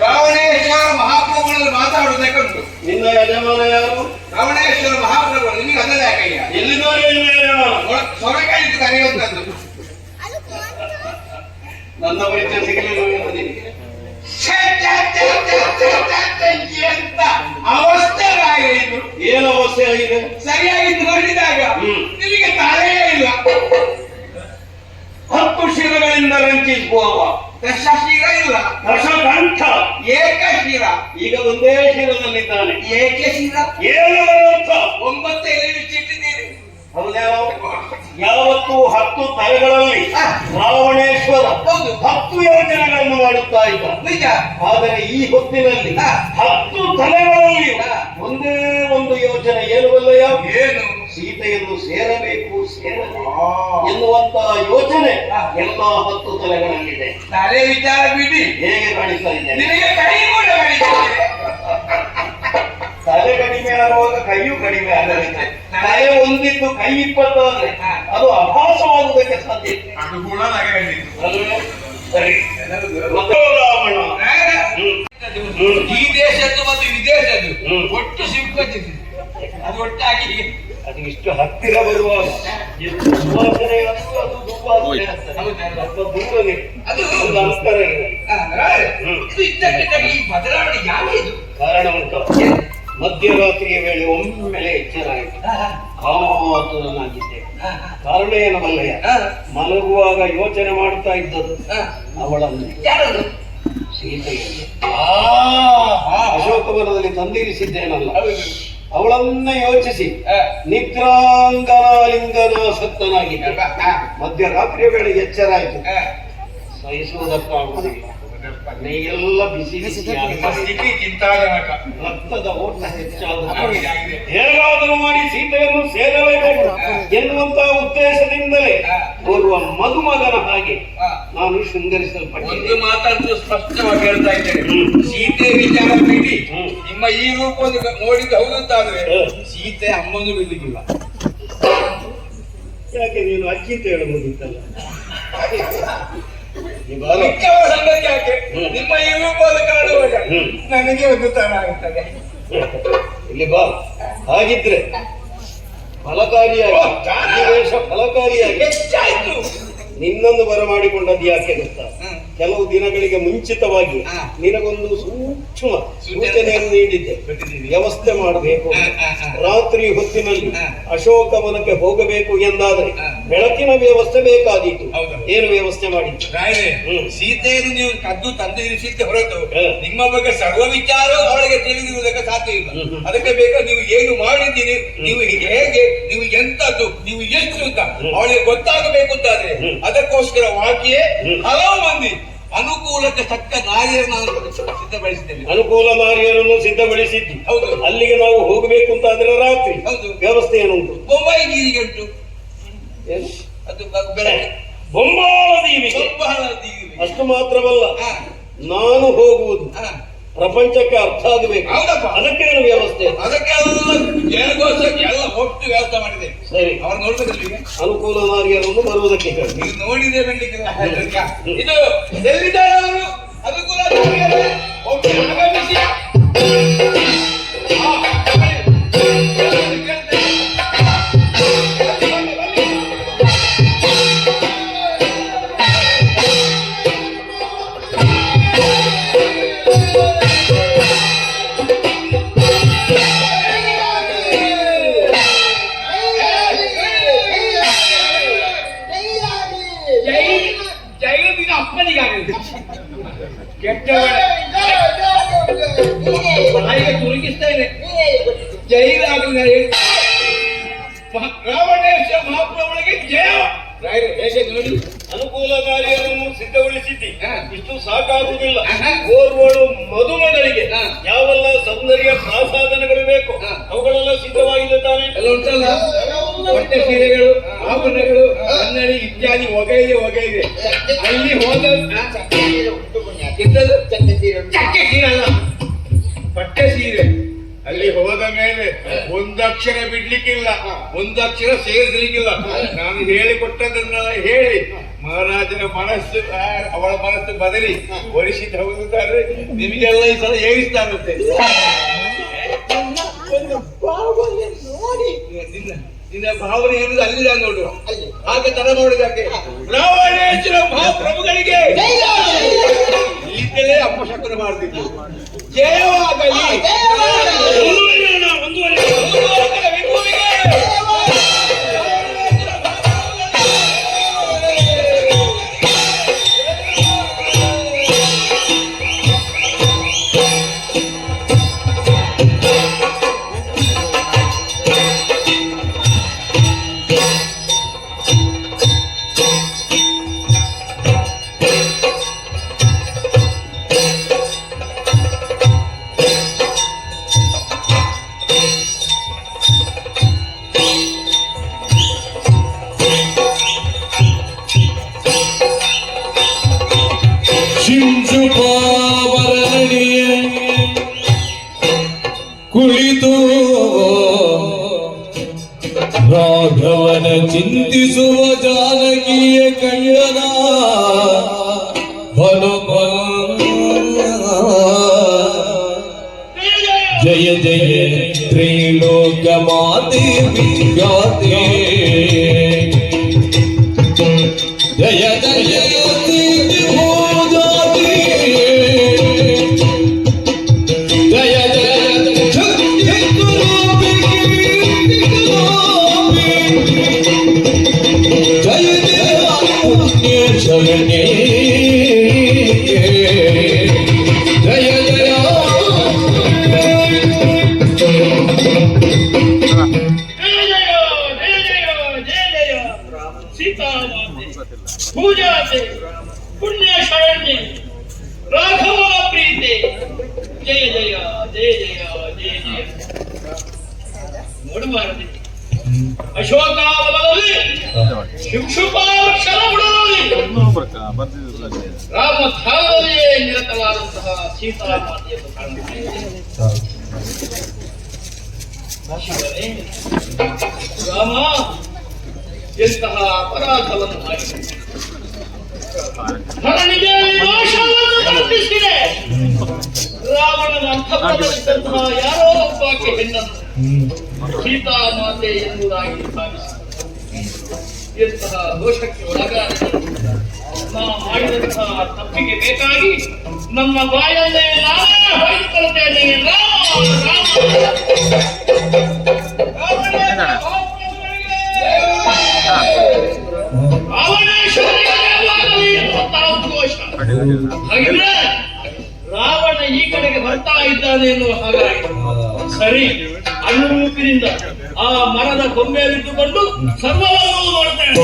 ರಾವಣೇಶ್ವರ ಮಹಾಪ್ರಭುಗಳಲ್ಲಿ ಮಾತಾಡುವುದಕ್ಕುಂಟು ನಿನ್ನ ಯಜಮಾನ ಯಾರು? ರಾವಣೇಶ್ವರ ಮಹಾಪ್ರಭುಗಳು ನಿಮಗೆ ಅದಲ್ಲ ಯಾಕಯ್ಯ? ಯಜಮಾನ ಸೊರಕಾಯಿತು ಕರೆಯುವಂತದ್ದು. ನನ್ನ ಪರಿಚಯ ಸಿಗಲಿಲ್ಲ ಎಂತ ಅವಸ್ಥೆ ಇದು ಏನು ಅವಸ್ಥೆ ಆಗಿದೆ? ಸರಿಯಾಗಿ ನೋಡಿದಾಗ. ನಿಮಗೆ ತಲೆಯೇ ಇಲ್ಲ. ಹತ್ತು ಶಿರಗಳಿಂದ ರಂಚಿಸುವವ ದಶಶಿರ ಇಲ್ಲ. ದಶಕಂಠ ಏಕಶಿರ ಈಗ ಒಂದೇ ಶಿರದಲ್ಲಿದ್ದಾನೆ ಏಕೆ ಶಿರ ಏನು ಅರ್ಥ ಒಂಬತ್ತು ಎಲೆ ಬಿಚ್ಚಿಟ್ಟಿದ್ದೀರಿ ಹೌದಾ? ಯಾವತ್ತು ಹತ್ತು ತಲೆಗಳಲ್ಲಿ. ರಾವಣೇಶ್ವರ. ಹತ್ತು ಯೋಜನೆಗಳನ್ನು ಮಾಡುತ್ತಾ ಇದ್ದ. ನಿಜ. ಆದರೆ ಈ ಹೊತ್ತಿನಲ್ಲಿ. ಹತ್ತು ತಲೆಗಳಲ್ಲಿ. ಒಂದೇ ಒಂದು ಯೋಜನೆ ಏನು ಏನು? ಸೀತೆಯನ್ನು ಸೇರಬೇಕು ಸೇರಬೇಕು. ಎನ್ನುವಂತಹ ಯೋಚನೆ. ಎಲ್ಲ ಹತ್ತು ತಲೆಗಳಲ್ಲಿದೆ. ತಲೆ ವಿಚಾರ ಬಿಡಿ. ಹೇಗೆ ಕಾಣಿಸ್ತಾ ಇದೆ ನಿನಗೆ ಕೈ ಕೂಡ ತಲೆ ಕಡಿಮೆ ಆಗುವಾಗ ಕೈಯೂ ಕಡಿಮೆ ಆಗಲಿದೆ. ತಲೆ ಒಂದಿದ್ದು ಕೈ ಇಪ್ಪತ್ತಾದ್ರೆ. ಅದು ಅಭಾಸವಾಗುವುದಕ್ಕೆ ಸಾಧ್ಯ. ಅದು ಕೂಡ ಸರಿ ಮತ್ತು ರಾವಣ ಹ್ಮ್. ಹ್ಮ್. ಈ ದೇಶದ್ದು ಮತ್ತು ವಿದೇಶದ್ದು ಹ್ಮ್. ಒಟ್ಟು ಸಿಂಪತಿಸಿದೆ ಅದು ಒಟ್ಟಾಗಿ ಅದು ಇಷ್ಟು ಹತ್ತಿರ ಬರುವಾಗ ಎಷ್ಟು ಸುವಾಸನೆ ಅದು ಅದು ದುರ್ವಾಸನೆ ಸ್ವಲ್ಪ ದೂರನೇ ಅದು ಒಂದು ಅಂತರ ಇದೆ. ಈ ಬದಲಾವಣೆ ಯಾಕೆ ಇದು? ಕಾರಣ ಉಂಟು. ಮಧ್ಯರಾತ್ರಿಯ ವೇಳೆ ಒಮ್ಮೆಲೆ ಎಚ್ಚರ ಆಯಿತು ಕಾಮಾಗಿದ್ದೆ ಕಾರಣ ಏನು ಮಲ್ಲಯ್ಯ? ಆ, ಮಲಗುವಾಗ ಯೋಚನೆ ಮಾಡ್ತಾ ಇದ್ದದ್ದು ಅವಳನ್ನು. ಸೀತೆಯನ್ನು ಆ, ಆ, ಅಶೋಕವನದಲ್ಲಿ ತಂದಿರಿಸಿದ್ದೇನಲ್ಲ. ಅವಳನ್ನ ಯೋಚಿಸಿ. ನಿದ್ರಾಂಗನಾಲಿಂಗನ ಸತ್ತನಾಗಿದ್ದ ಮಧ್ಯರಾತ್ರಿಯ ವೇಳೆ ಎಚ್ಚರ ಆಯ್ತು. ಆ. ಸಹಿಸುವುದಕ್ಕಾಗುವುದಿಲ್ಲ ಮೈಯೆಲ್ಲ ಬಿಸಿ ಸ್ಥಿತಿ ಚಿಂತಾಜನಕ. ರಕ್ತದ ಓಟ ಹೆಚ್ಚಾದ. ಹೇಗಾದರೂ ಮಾಡಿ ಸೀತೆಯನ್ನು ಸೇರಲೇಬೇಕು ಎನ್ನುವಂತಹ ಉದ್ದೇಶದಿಂದಲೇ ಓರ್ವ ಮದುಮಗನ ಹಾಗೆ. ನಾನು ಒಂದು ಮಾತಾಡ್ತು ಮಾತಂತೂ ಸ್ಪಷ್ಟವಾಗಿ ಹೇಳ್ತಾ ಇದ್ದೇನೆ. ಸೀತೆ ವಿಚಾರ ಬಿಡಿ. ನಿಮ್ಮ ಈ ರೂಪವನ್ನು ನೋಡಿದ್ದು ಹೌದು ಅಂತಾದ್ರೆ ಹ್ಮ್. ಸೀತೆ ಅಮ್ಮನ್ನು ಬಿಡ್ಲಿಕ್ಕಿಲ್ಲ. ಯಾಕೆ ನೀನು ಅಜ್ಜಿ ಅಂತ ಬಾಲ. ಮುಖ್ಯವಾದ ಸಂಗತಿ ಯಾಕೆ? ನಿಮ್ಮ ಈ ರೂಪವನ್ನು ಕಾಣುವಾಗ ನನಗೆ ಒಂದು ತರ ಆಗುತ್ತದೆ ಇಲ್ಲಿ ಬಾ. ಹಾಗಿದ್ರೆ ಫಲಕಾರಿಯಾಗಿ. ಈ ವೇಷ ಫಲಕಾರಿಯಾಗಿ ಹೆಚ್ಚಾಯ್ತು. ನಿನ್ನನ್ನು ಬರಮಾಡಿಕೊಂಡದ್ದು ಯಾಕೆ ಗೊತ್ತಾ? ಹ್ಮ್. ಕೆಲವು ದಿನಗಳಿಗೆ ಮುಂಚಿತವಾಗಿ. ನಿನಗೊಂದು ಸೂಕ್ಷ್ಮ ಸೂಚನೆ. ಸೂಚನೆಯನ್ನು ನೀಡಿದ್ದೆ. ವ್ಯವಸ್ಥೆ ಮಾಡಬೇಕು. ರಾತ್ರಿ ಹೊತ್ತಿನಲ್ಲಿ ಅಶೋಕ ಅಶೋಕವನಕ್ಕೆ ಹೋಗಬೇಕು ಎಂದಾದ್ರೆ ಬೆಳಕಿನ ವ್ಯವಸ್ಥೆ ಬೇಕಾದೀತು. ಏನು ವ್ಯವಸ್ಥೆ ಮಾಡಿತ್ತು. ಸೀತೆಯನ್ನು ನೀವು ಕದ್ದು ತಂದಿರಿಸಿದ್ದೆ ಹೊರತು ಹಾ. ನಿಮ್ಮ ಬಗ್ಗೆ ಸರ್ವ ವಿಚಾರ ಅವಳಿಗೆ ತಿಳಿದಿರುವುದಕ್ಕೆ ಸಾಧ್ಯ ಇಲ್ಲ. ಅದಕ್ಕೆ ಬೇಕಾ ನೀವು ಏನು ಮಾಡಿದ್ದೀರಿ ನೀವು ಹೇಗೆ ನೀವು ಎಂತದ್ದು ನೀವು ಎಷ್ಟು ಅಂತ ಅವಳಿಗೆ ಗೊತ್ತಾಗಬೇಕು ಅಂತಾದ್ರೆ ಅದಕ್ಕೋಸ್ಕರ ವಾಕ್ಯೇ. ಹಲವು ಮಂದಿ ಅನುಕೂಲಕ್ಕೆ ತಕ್ಕ ನಾರಿಯರನ್ನು ಸಿದ್ಧಪಡಿಸಿದ್ದೇವೆ ಸಿದ್ಧಪಡಿಸಿದ್ದೇನೆ. ಅನುಕೂಲ ನಾರಿಯರನ್ನು ಸಿದ್ಧಪಡಿಸಿದ್ದು. ಹೌದು. ಅಲ್ಲಿಗೆ ನಾವು ಹೋಗಬೇಕು ಅಂತ ಆದ್ರೆ ರಾತ್ರಿ ಹೌದು. ವ್ಯವಸ್ಥೆ ಏನುಂಟು? ಬೊಂಬಾಯಿ ನೀರಿಗೆ ಉಂಟು. ಏನು? ಅದು ಬೊಂಬಾಲ ದೀವಿ ಬಹಳ ನೀರಿಗೆ. ಅಷ್ಟು ಮಾತ್ರವಲ್ಲ. ನಾನು ಹೋಗುವುದು. ಪ್ರಪಂಚಕ್ಕೆ ಅರ್ಥ ಆಗಬೇಕು. ಹೌದಪ್ಪ. ಏನು ವ್ಯವಸ್ಥೆ. ಅದಕ್ಕೆಲ್ಲ ಜಯಘೋಷಕ್ಕೆ ಎಲ್ಲ ಒಟ್ಟು ವ್ಯವಸ್ಥೆ ಮಾಡಿದೆ. ಸರಿ. ಅವ್ರು ನೋಡ್ಬೇಕಲ್ಲಿ ಅನುಕೂಲವಾಗಿ ಅನುಕೂಲ ನಾರಿಯರನ್ನು ಬರುವುದಕ್ಕೆ ನೀವು ನೋಡಿದೆ ಬೆಂಡಿಗೆ ಇದು ಎಲ್ಲಿದ್ದಾರೆ ಅವರು? ಅನುಕೂಲ? ಜೈಲಾಗಲಿ ರಾವಣೇಶ ಮಹಾಪ್ರಭುಗಳಿಗೆ ಜಯ. ರಾಯರೇ, ಹೇಗೆ ನೋಡಿ. ಅನುಕೂಲ ನಾರಿಯರನ್ನು ಸಿದ್ಧಗೊಳಿಸಿದ್ದಿ ಇಷ್ಟು ಸಾಕಾಗುವುದಿಲ್ಲ. ಓರ್ವಳು ಮಧುಮಗಳಿಗೆ ಯಾವೆಲ್ಲ ಸೌಂದರ್ಯ ಸಾಧನಗಳು ಬೇಕು. ಅವುಗಳೆಲ್ಲ ಸಿದ್ಧವಾಗಿದೆ ತಾನೆ ಎಲ್ಲ ಉಂಟಲ್ಲ? ಹೊಟ್ಟೆ ಸೀರೆಗಳು ಆಭರಣಗಳು ಕನ್ನಡಿ ಇತ್ಯಾದಿ ಒಗೆಯಿದೆ ಒಗೆಯಿದೆ ಅಲ್ಲಿ ಹೋದ ಸೀರೆ ಚಕ್ಕೆ ಸೀರೆ ಅಲ್ಲ. ಅಲ್ಲಿ ಹೋದ ಮೇಲೆ ಒಂದಕ್ಷರ ಬಿಡ್ಲಿಕ್ಕಿಲ್ಲ ಒಂದಕ್ಷರ ಸೇರಿಸ್ಲಿಕ್ಕಿಲ್ಲ. ನಾನು ಹೇಳಿಕೊಟ್ಟದನ್ನೆಲ್ಲ ಹೇಳಿ. ಮಹಾರಾಜನ ಮನಸ್ಸು ಅವಳ ಮನಸ್ಸು ಬದಲಿ. ಒರಿಸಿದ ಹೋಗುತ್ತಾರೆ ನಿಮಗೆಲ್ಲ ಈ ಸಲ ಹೇಳಿಸ್ತಾರಂತೆ ನಿನ್ನ ಭಾವನೆ ಎನ್ನುವುದು ಅಲ್ಲಿದೆ ನೋಡು. ಹಾಗೆ ತರ ನೋಡಿದಾಗೆ ರಾವಣೇಶ್ವರ ಮಹಾಪ್ರಭುಗಳಿಗೆ ಇಲ್ಲಿದ್ದಲೇ ಅಪಶಕನ ಮಾಡ್ತಿದ್ರು ಜಯವಾಗಲಿ. Amen. जय जय जय जय మూడు మారుతి ಅಶೋಕಾವಲದಲ್ಲಿ ಶಿಕ್ಷುಪಾಕ್ಷರಗುಡದಲ್ಲಿ ರಾಮಸ್ಥಾನದಲ್ಲಿ ನಿರತವಾದಂತಹ ಸೀತಾಮಾತೆಯನ್ನು ಕಾಣುತ್ತೇವೆ ರಾಮ ಎಂತಹ ಅಪರಾಧವನ್ನು ಮಾಡಿದೆ ರಾವಣನ ಅಂತಃಪುರದಲ್ಲಿದ್ದಂತಹ ಯಾರೋ ಒಬ್ಬಾಕೆ ಹೆಣ್ಣನ್ನು ಸೀತಾ ಮಾತೆ ಎನ್ನುವುದಾಗಿ ಭಾವಿಸಿದೆ ಎಂತಹ ದೋಷಕ್ಕೆ ಒಳಗಾದ ನಾ ಮಾಡಿದಂತಹ ತಪ್ಪಿಗೆ ಬೇಕಾಗಿ ನಮ್ಮ ಬಾಯಲ್ಲೇ ನಾನೇ ಹೊಡೆದುಕೊಳ್ಳುತ್ತೇನೆ ರಾಮ ರಾಮ ಹಾಗಿದ್ರೆ ರಾವಣ ಈ ಕಡೆಗೆ ಬರ್ತಾ ಇದ್ದಾನೆ ಎನ್ನುವ ಹಾಗಾಗಿ ಸರಿ ಅನುರೂಪಿನಿಂದ ಆ ಮರದ ಕೊಂಬೆಯಲ್ಲಿದ್ದುಕೊಂಡು ಸರ್ವವನ್ನು ನೋಡ್ತೇನೆ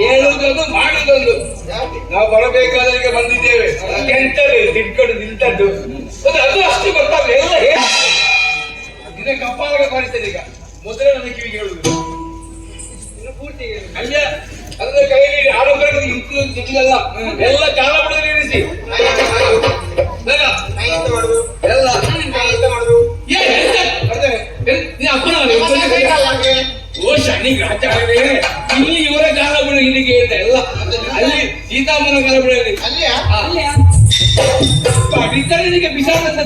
ಹೇಳುವುದೊಂದು ಮಾಡುವುದೊಂದು ನಾವು ಬರಬೇಕಾದವರಿಗೆ ಬಂದಿದ್ದೇವೆ. ಎಂತದ್ದು ತಿಳ್ಕೊಂಡು ನಿಂತದ್ದು. ಮತ್ತೆ ಅದು ಅಷ್ಟು ಬರ್ತಾರೆ ಎಲ್ಲ ಹೇಳಿ. ಕಪ್ಪಾಗ ಬರ್ತೇನೆ ಈಗ. ಮೊದಲೇ ನನ್ನ ಕಿವಿಗೆ ಹೇಳುವುದು ಇನ್ನು ಪೂರ್ತಿ. ಅಲ್ಲ ಅಂದ್ರೆ ಕೈಯಲ್ಲಿ ಆರೋಗ್ಯ ಸಿಗಲ್ಲ ಎಲ್ಲ ಕಾಲ ಬಿಡದೆ ಇರಿಸಿ ಮಾಡುದು ಎಲ್ಲ. ಏ, ಓ ಶನಿ ಗ್ರಾಚಾರವೇ ಇಲ್ಲಿ ಇವರ ಕಾಲ ಬಿಡು ಇಲ್ಲಿಗೆ ಅಂತ ಎಲ್ಲ ಅಲ್ಲಿ ಸೀತಾಮನ ಕಾಲ ಬಿಡಲಿ ಅಲ್ಲಿಯ ಬಿಸಾಡಲ್ಲ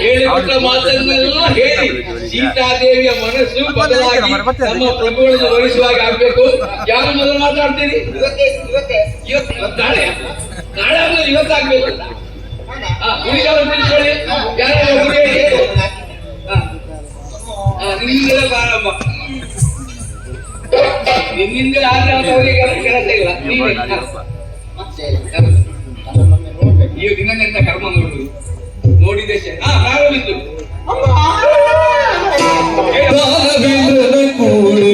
ಹೇಳಿಕೊಟ್ಟ ಮಾತನ್ನೆಲ್ಲ ಹೇಳಿ ಸೀತಾದೇವಿಯ ಮನಸ್ಸು ಬದಲಾಗಿ ನಮ್ಮ ಪ್ರಭುಗಳನ್ನು ವಹಿಸುವಾಗ ಆಗ್ಬೇಕು. ಯಾರು ಮೊದಲು ಮಾತಾಡ್ತೀರಿ? ನಾಳೆ. ನಾಳೆ ಅಂದ್ರೆ ಇವತ್ತಾಗ್ಬೇಕು. ಹಾ ಉಳಿದವರು ತಿಳ್ಕೊಳ್ಳಿ ಯಾರು ಹುಡುಗಿ ನಿಮ್ಮಿಂದಲೇ ಪ್ರಾರಂಭ. ನಿಮ್ಮಿಂದ ಆದ್ರೆ ಅವರಿಗೆ ಕೆಲಸ ಇಲ್ಲ. ನೀವೇ. ದಿನದಂತ ಕರ್ಮ ನೋಡುದು ನೋಡಿದೆ ದಾನವೇಂದ್ರನ ಕೂಡೆ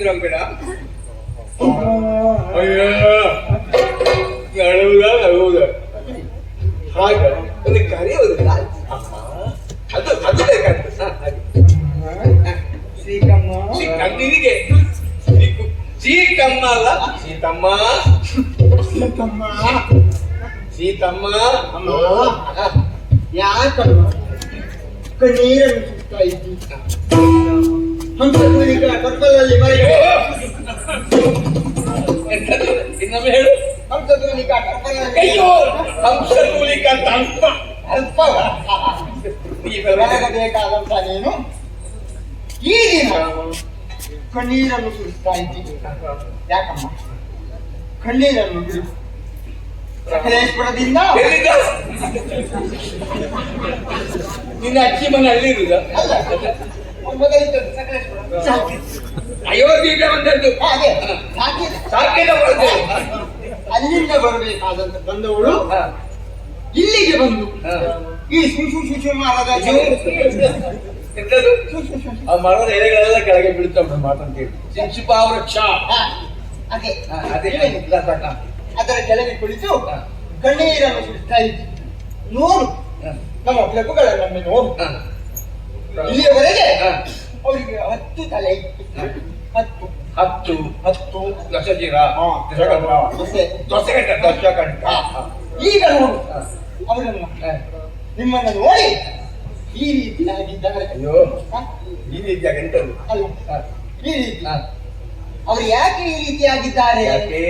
ಹತ್ತಿರ ಹೋಗ್ಬೇಡ ಅಯ್ಯೋ. ಹಾಗ. ಒಂದು ಕರೆಯುವುದಿಲ್ಲ ಅದು ಅದು ಬೇಕಾಗ್ತದೆ. ಶ್ರೀಕಮ್ಮ ನಿನಗೆ ಸೀಕಮ್ಮ. ಅಲ್ಲ? ಸೀತಮ್ಮ. ಸೀತಮ್ಮ. ಸೀತಮ್ಮ. ಅಮ್ಮ. ಯಾಕಮ್ಮ? ಕಣ್ಣೀರನ್ನು ಸುತ್ತಾ ಇದ್ದಿ. ಹಂಸಪುರಿಗ ಕಪ್ಪಲಲ್ಲಿ ಮರೆಯ ಇನ್ನೊಮ್ಮೆ ಹೇಳು ಅಯ್ಯೋ ಹಂಸತೂಲಿಕ ತಲ್ಪ ಅಲ್ಪ ಬರಬೇಕು. ಬೆಳಗಬೇಕಾದಂತ ನೀನು ಈ ದಿನ ಕಣ್ಣೀರನ್ನು ಸುರಿಸ್ತಾ ಇದ್ದೀನಿ ಯಾಕಮ್ಮ ಕಣ್ಣೀರನ್ನು ಬಿಡು ಸಕಲೇಶ್ವರದಿಂದ ಎಲ್ಲಿದ್ದ? ನಿನ್ನ ಅಜ್ಜಿ ಮನೆ ಅಲ್ಲಿರುದ ಅಲ್ಲ. ಅಯೋಧ್ಯೆಗೆ ಬಂದದ್ದು ಹಾಗೆ ಬಂದದ್ದು ಅಲ್ಲಿಂದ ಬರಬೇಕಾದಂತ ಬಂದವಳು ಇಲ್ಲಿಗೆ ಬಂದು. ಈ ಸುಶು ಸುಶು ಎಂತದು ಆ ಮರದ ಎಲೆಗಳೆಲ್ಲ ಕೆಳಗೆ ಬೀಳ್ತಾವ ಮಾತಂತ ಹೇಳಿ ಸಿಂಚುಪಾ ವೃಕ್ಷ ಅದೇ ಅದೇ ಅದರ ಕೆಳಗೆ ಕುಳಿತು ಕಣ್ಣೀರನ್ನು ಸುಡ್ತಾ ಇದ್ದೆ ನೋಡು ನಮ್ಮ ಪ್ರಭುಗಳನ್ನೊಮ್ಮೆ ನೋಡು ಇಲ್ಲಿಯವರೆಗೆ ಅವರಿಗೆ ಹತ್ತು ತಲೆ ಇತ್ತು. ಹತ್ತು. ಹತ್ತು. ಹತ್ತು. ದಶ. ಜೀರ ದೊಸೆ. ಹ. ಈಗ ನೋಡು. ಅವರನ್ನು ನಿಮ್ಮನ್ನು ನೋಡಿ. ಈ ರೀತಿಯಾಗಿದ್ದಾರೆ ಅಯ್ಯೋ. ಹ? ಈ ರೀತಿಯಾಗಿ ಅಲ್ಲ. ಈ ರೀತಿ. ಅವರು ಯಾಕೆ ಈ ರೀತಿಯಾಗಿದ್ದಾರೆ ಯಾಕೆ?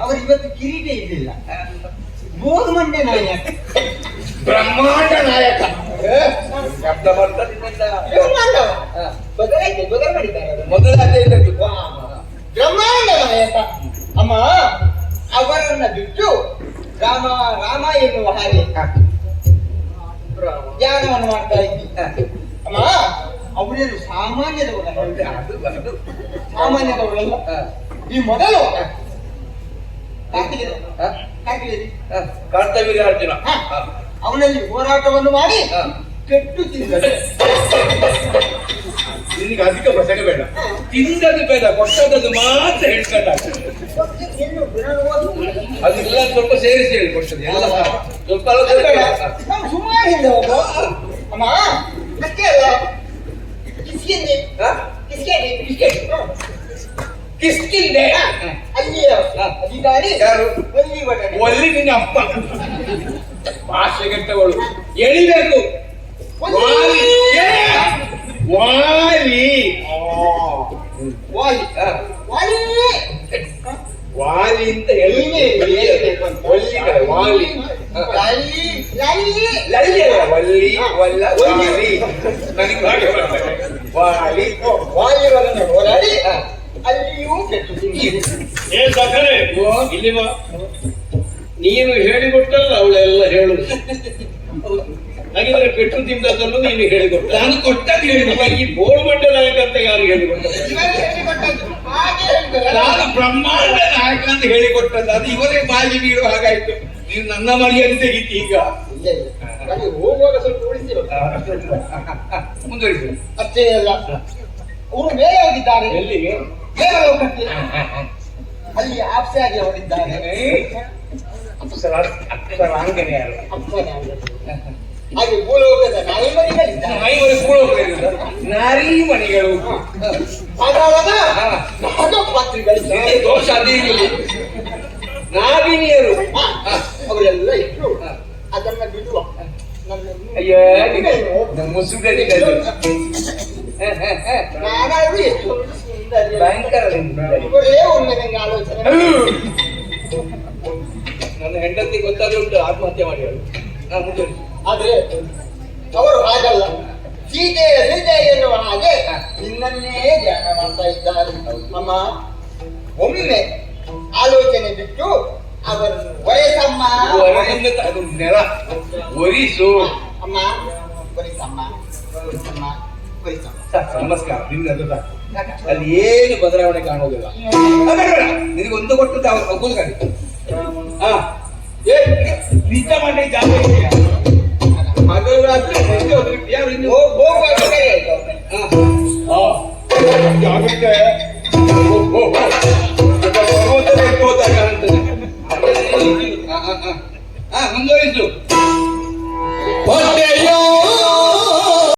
ಅವರು ಇವತ್ತು ಕಿರೀಟ ಇರಲಿಲ್ಲ. ಮೂರು ಮಂಡೆ ನಾಯಕ. ಬ್ರಹ್ಮಾಂಡ ನಾಯಕ. ಶಬ್ದ. ಮೊದಲ ನಾಯಕ ಅಮ್ಮ ಅವರನ್ನ ಬಿಟ್ಟು ರಾಮ ರಾಮ ಎನ್ನುವ ಹಾಗೆ ಧ್ಯಾನವನ್ನು ಮಾಡ್ತಾ ಇದ್ದಿ ಅಮ್ಮ ಅವರೇನು ಸಾಮಾನ್ಯದವರಲ್ಲ ಸಾಮಾನ್ಯದವರಲ್ಲ ಈ ಮೊದಲು. ಕರ್ತವ್ಯ ಅರ್ಜುನ. ಅವನಲ್ಲಿ ಹೋರಾಟವನ್ನು ಮಾಡಿ ಹ. ಕೆಟ್ಟು ತಿಂದರೆ. ನಿನಗೆ ಅಧಿಕ ಪ್ರಸಂಗ ಬೇಡ. ತಿಂದದ್ದು ಬೇಡ ಕೊಟ್ಟದ್ದು ಮಾತ್ರ ಹೇಳ್ಕೊಂಡ ಇನ್ನು ಬಿಡುವುದು ಅದೆಲ್ಲ ಸ್ವಲ್ಪ ಸೇರಿಸಿ ಹೇಳಿ ಕೊಡ್ತದೆ ಎಲ್ಲ ಸ್ವಲ್ಪ ಅಲ್ಲ ಸುಮಾರು ಹೋಗು. ಅಮ್ಮ ಅಲ್ಲ? ಕಿಸ್ಕಿಂದೆ ಕಿಸ್ಕಿಂದೆ ಅಧಿಕಾರಿ ಯಾರು? ಒಲ್ಲಿ ನಿನ್ನ ಅಪ್ಪ. ಭಾಷೆಗೆಟ್ಟವಳು ಎಳಿಬೇಕು. ವಾಲಿ. ವಾಲಿ ವಾಲಿ ಹ. ವಾಲಿ ವಾಲಿ ಅಂತ ಎಲ್ಲಿ ಹೇಳಿ ಅಂತ. ಒಲ್ಲಿ ಕಡೆ ವಾಲಿ ಹ. ಲಾಲಿ ಲಾಲಿ ಲಲ್ಲಿ ಅಲ್ಲ, ವಲ್ಲಿ ವಲ್ಲ ವಾಲಿ ನನಗೆ ಹಾಗೆ ಬರ್ತದೆ. ವಾಲಿ ವಾಲಿಗಳನ್ನು ಹೋರಾಡಿ. ಅಲ್ಲಿಯೂ ಏನ್ ಸಕ್ಕರೆ. ಇಲ್ಲಿ ಬಾ ನೀನು ಹೇಳಿಬಿಟ್ಟಲ್ಲ ಅವಳೆಲ್ಲ ಹೇಳುದು ಹಾಗಿದ್ರೆ ಪೆಟ್ಟು ತಿಂದದನ್ನು ನೀನು ಹೇಳಿಕೊಟ್ಟು. ನಾನು ಕೊಟ್ಟದ್ದು ಹೇಳಿದ ಈ ಬೋಳು ಮಂಡ ನಾಯಕ ಅಂತ ಯಾರು ಹೇಳಿಕೊಟ್ಟದ್ದು. ನಾನು ಬ್ರಹ್ಮಾಂಡ ನಾಯಕ ಅಂತ ಹೇಳಿಕೊಟ್ಟದ್ದು. ಅದು ಇವರೇ ಬಾಯಿ ನೀಡುವ ಹಾಗಾಯ್ತು. ನೀನು ನನ್ನ ಮನೆಯಲ್ಲಿ ತೆಗಿತಿ ಈಗ. ಹೋಗುವಾಗ ಸ್ವಲ್ಪ ಉಳಿಸಿ ಮುಂದುವರಿಸಿ. ಅಷ್ಟೇ ಅಲ್ಲ. ಅವರು ಬೇರೆ ಹೋಗಿದ್ದಾರೆ ಎಲ್ಲಿಗೆ ಅಲ್ಲಿ ಆಪ್ಸೆ ಆಗಿ ಅಪ್ಸರ ಅಪ್ಸರ ಅಂಗನೆ ಅಲ್ಲ ಅಪ್ಸನೆ ಆಗಿದೆ. ಹಾಗೆ ಭೂಲೋಕದ ನಾಯಿ ಮನೆ ಕೂಡ ಹೋಗ್ಲಿಲ್ಲ. ನಾರಿ ಮಣಿಗಳು ಪಾತಾಳದ ಹಾ. ನಾಗಪಾತ್ರಿಗಳಿದ್ದಾರೆ ನಿನಗೆ ದೋಷ ಅದೇ ಇರಲಿ. ನಾಗಿನಿಯರು. ಅವರೆಲ್ಲ ಇಟ್ಟು ಹಾ. ಅದನ್ನ ಬಿಡುವ. ನಮ್ಮ ಮುಸುಗರಿಗೆ ಹೊರಗಿಂದ ತ- ಅದು ನೆಲ ಒರಿಸು ಅಮ್ಮ ವಯಸ್ಸಮ್ಮ ವಯಸ್ಸಮ್ಮ ನಮಸ್ಕಾರ ನಿಮ್ಗೆ ಅದು ಅಲ್ಲಿ ಏನು ಬದಲಾವಣೆ ಕಾಣೋದಿಲ್ಲ ನಿನಗೊಂದು ಕೊಟ್ಟು ತಾವು ಕಾಣಿ ಹಾ ಏ ನಿಜ ಮಾಡಿ ಜಾಗ ಇದೆಯಾ ಹೋಗ್ಲಿಕ್ಕೆ હા હું